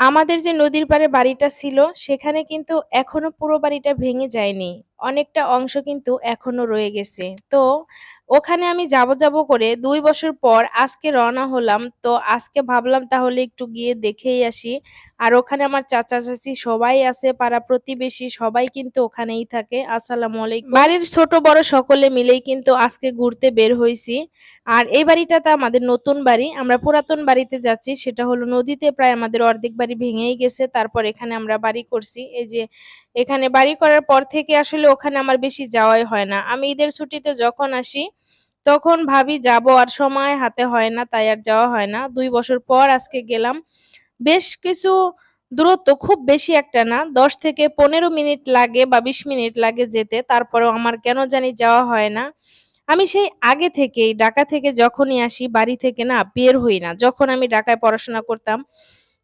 আমাদের যে নদীর পাড়ে বাড়িটা ছিল সেখানে কিন্তু এখনও পুরো বাড়িটা ভেঙে যায়নি। অনেকটা অংশ কিন্তু এখনও রয়ে গেছে। তো ওখানে আমি যাব, যাব করে দুই বছর পর আজকে রওনা হলাম। তো আজকে ভাবলাম তাহলে একটু গিয়ে দেখেই আসি। আর ওখানে আমার চাচা চাচি সবাই আছে, পাড়া প্রতিবেশী সবাই কিন্তু ওখানেই থাকে। আসসালামু আলাইকুম। বাড়ির ছোট বড় সকলে মিলেই কিন্তু আজকে ঘুরতে বের হয়েছি আর এই বাড়িটাতে আমাদের নতুন বাড়ি। আমরা পুরাতন বাড়িতে যাচ্ছি। সেটা হলো নদীতে প্রায় আমাদের অর্ধেক বাড়ি ভেঙেই গেছে। তারপর এখানে আমরা বাড়ি করছি। এই যে এখানে বাড়ি করার পর থেকে আসলে ওখানে আমার বেশি যাওয়াই হয় না। আমি ঈদের ছুটিতে যখন আসি, তখন ভাবি যাব আর সময় হাতে হয় না, তাই আর যাওয়া হয় না। দুই বছর পর আজকে গেলাম। বেশ কিছু দূরত্ব, খুব বেশি একটা না। ১০ থেকে ১৫ মিনিট লাগে বা ২০ মিনিট লাগে যেতে। তারপরেও আমার কেন জানি যাওয়া হয় না। আমি সেই আগে থেকেই, ঢাকা থেকে যখনই আসি, বাড়ি থেকে না বের হই না। যখন আমি ঢাকায় পড়াশোনা করতাম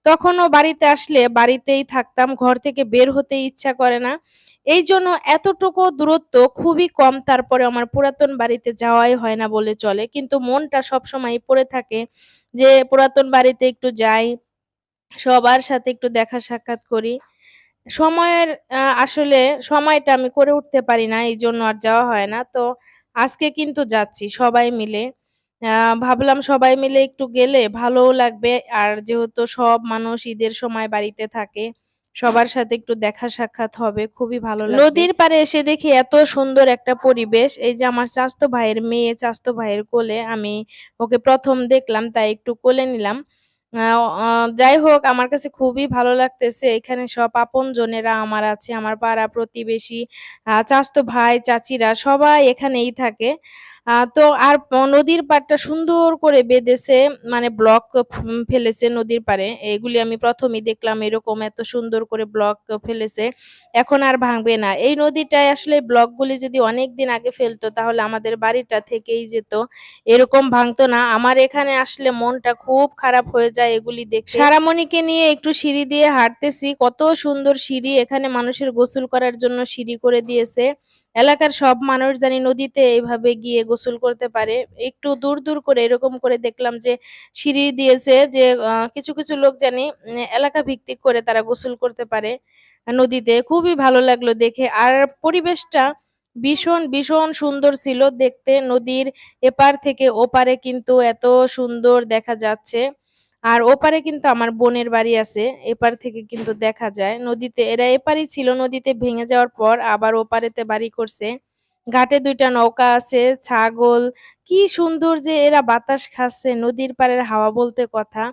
তখনও বাড়িতে আসলে বাড়িতেই থাকতাম। ঘর থেকে বের হতে ইচ্ছা করে না। এই জন্য এতটুকু দূরত্ব খুবই কম তারপরে আমার পুরাতন বাড়িতে যাওয়াই হয় না বলে চলে। কিন্তু মনটা সবসময়ই পড়ে থাকে যে পুরাতন বাড়িতে একটু যাই, সবার সাথে একটু দেখা সাক্ষাৎ করি। সময়ের আসলে সময়টা আমি করে উঠতে পারি না। এই জন্য আর যাওয়া হয় না। তো আজকে কিন্তু যাচ্ছি সবাই মিলে। ভাবলাম সবাই মিলে একটু গেলে ভালোও লাগবে। আর যেহেতু সব মানুষ ঈদের সময় বাড়িতে থাকে, সবার সাথে একটু দেখা সাক্ষাৎ হবে। খুবই ভালো লাগে নদীর পারে এসে দেখি এত সুন্দর একটা পরিবেশ। এই যে আমার চাস্ত ভাইয়ের মেয়ে, চাস্ত ভাইয়ের কোলে আমি ওকে প্রথম দেখলাম তাই একটু কোলে নিলাম। যাই হোক আমার কাছে খুবই ভালো লাগতেছে। এখানে সব আপনজনেরা আমার আছে। আমার পাড়া প্রতিবেশী, আ চাচাতো ভাই, চাচিরা সবাই এখানেই থাকে। তো আর নদীর পাড়টা সুন্দর করে বেঁধেছে মানে ব্লক ফেলেছে নদীর পাড়ে। এগুলি আমি ১ম এই দেখলাম এরকম এত সুন্দর করে ব্লক ফেলেছে। এখন আর ভাঙবে না। এই নদীটায় আসলে ব্লকগুলি যদি অনেকদিন আগে ফেলতো তাহলে আমাদের বাড়িটা থেকেই যেত। এরকম ভাঙতো না। আমার এখানে আসলে মনটা খুব খারাপ হয়ে যায় এগুলি দেখে। সারামণিকে নিয়ে একটু সিঁড়ি দিয়ে হাঁটতেছি। কত সুন্দর সিঁড়ি। এখানে মানুষের গোসল করার জন্য সিঁড়ি করে দিয়েছে। এলাকার সব মানুষ জানি নদীতে এভাবে গিয়ে গোসল করতে পারে। একটু দূর, দূর করে এরকম করে দেখলাম যে সিঁড়ি দিয়েছে যে কিছু, কিছু লোক জানি এলাকা ভিত্তিক করে তারা গোসল করতে পারে নদীতে। খুবই ভালো লাগল দেখে। আর পরিবেশটা ভীষণ, ভীষণ সুন্দর ছিল দেখতে। নদীর এপার থেকে ওপারে কিন্তু এত সুন্দর দেখা যাচ্ছে। আর ওপারে কিন্তু আমার বোনের বাড়ি আছে। এপার থেকে কিন্তু দেখা যায়। নদীতে এরা এপারেই ছিল। নদীতে ভেঙে যাওয়ার পর আবার ওপারেতে বাড়ি করছে। ঘাটে দুইটা নৌকা আছে, ছাগল। কি সুন্দর যে এরা বাতাস খাচ্ছে। নদীর পাড়ের হাওয়া বলতে কথা।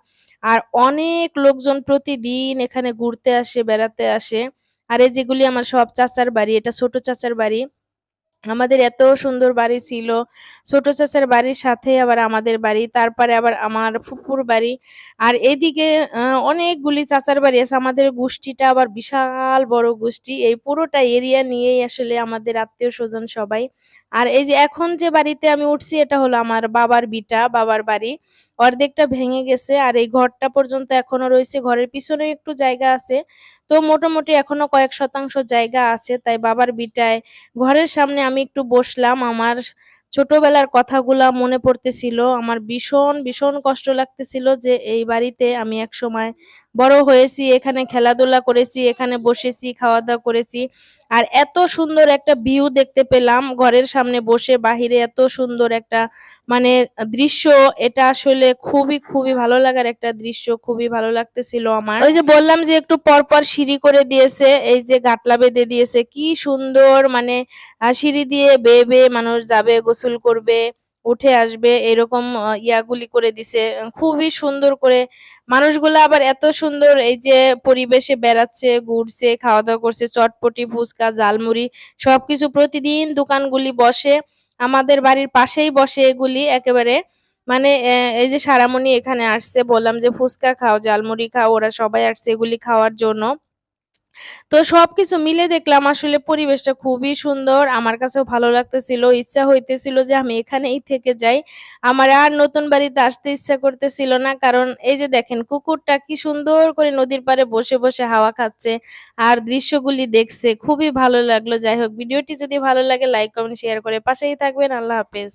আর অনেক লোকজন প্রতিদিন এখানে ঘুরতে আসে, বেড়াতে আসে। আর এই যেগুলি আমার সব চাচার বাড়ি। এটা ছোট চাচার বাড়ি। আমাদের এত সুন্দর বাড়ি ছিল। ছোট চাচার বাড়ির সাথে আবার আমাদের বাড়ি। তারপরে আবার আমার ফুপুর বাড়ি। আর এদিকে অনেকগুলি চাচার বাড়ি আছে। আমাদের গোষ্ঠীটা আবার বিশাল বড় গোষ্ঠী। এই পুরোটা এরিয়া নিয়েই আসলে আমাদের আত্মীয় স্বজন সবাই। আর এই যে এখন যে বাড়িতে আমি উঠছি, এটা হলো আমার বাবার বিটা, বাবার বাড়ি। অর্ধেকটা ভেঙে গেছে। আর এই ঘরটা পর্যন্ত এখনও রয়েছে ঘরের পিছনে একটু জায়গা আছে। তো মোটামুটি এখনও কয়েক শতাংশ জায়গা আছে। তাই বাবার বিটায় ঘরের সামনে আমি একটু বসলাম। আমার ছোটবেলার কথাগুলা মনে পড়তেছিল। আমার ভীষণ, ভীষণ কষ্ট লাগতেছিল যে এই বাড়িতে আমি একসময় বড় হয়েছি, এখানে খেলাধুলা করেছি, এখানে বসেছি, খাওয়া-দাওয়া করেছি। আর এত সুন্দর একটা ভিউ দেখতে পেলাম ঘরের সামনে বসে বাহিরে এত সুন্দর একটা মানে দৃশ্য এটা আসলে খুবই, খুবই ভালো লাগার একটা দৃশ্য। খুবই ভালো লাগতেছিল আমার। ওই যে বললাম যে একটু পর, পর সিঁড়ি করে দিয়েছে। এই যে গাঁটলা বেঁধে দিয়েছে। কি সুন্দর মানে সিঁড়ি দিয়ে বেয়ে, বেয়ে মানুষ যাবে, গোসল করবে, উঠে আসবে এরকম ইয়াগুলি করে দিছে। খুবই সুন্দর করে মানুষগুলা আবার এত সুন্দর এই যে পরিবেশে বেড়াচ্ছে, ঘুরছে, খাওয়া-দাওয়া করছে, চটপটি, ফুচকা, জালমুড়ি সবকিছু প্রতিদিন দোকানগুলি বসে। আমাদের বাড়ির পাশেই বসে এগুলি একেবারে। মানে এই যে সারামণি এখানে আসছে বললাম যে ফুচকা খাও, জালমুড়ি খাও। ওরা সবাই আসছে এগুলি খাওয়ার জন্য। তো সবকিছু মিলে দেখলাম আসলে পরিবেশটা খুবই সুন্দর। আমার কাছেও ভালো লাগতেছিল। ইচ্ছা হইতেছিল যে আমি এখানেই থেকে যাই। আমার আর নতুন বাড়িতে আসতে ইচ্ছা করতেছিল না। কারণ এই যে দেখেন কুকুরটা কি সুন্দর করে নদীর পাড়ে বসে, বসে হাওয়া খাচ্ছে। আর দৃশ্যগুলি দেখছে। খুবই ভালো লাগল। যাই হোক ভিডিওটি যদি ভালো লাগে লাইক, কমেন্ট, শেয়ার করে পাশেই থাকবেন। আল্লাহ হাফেজ।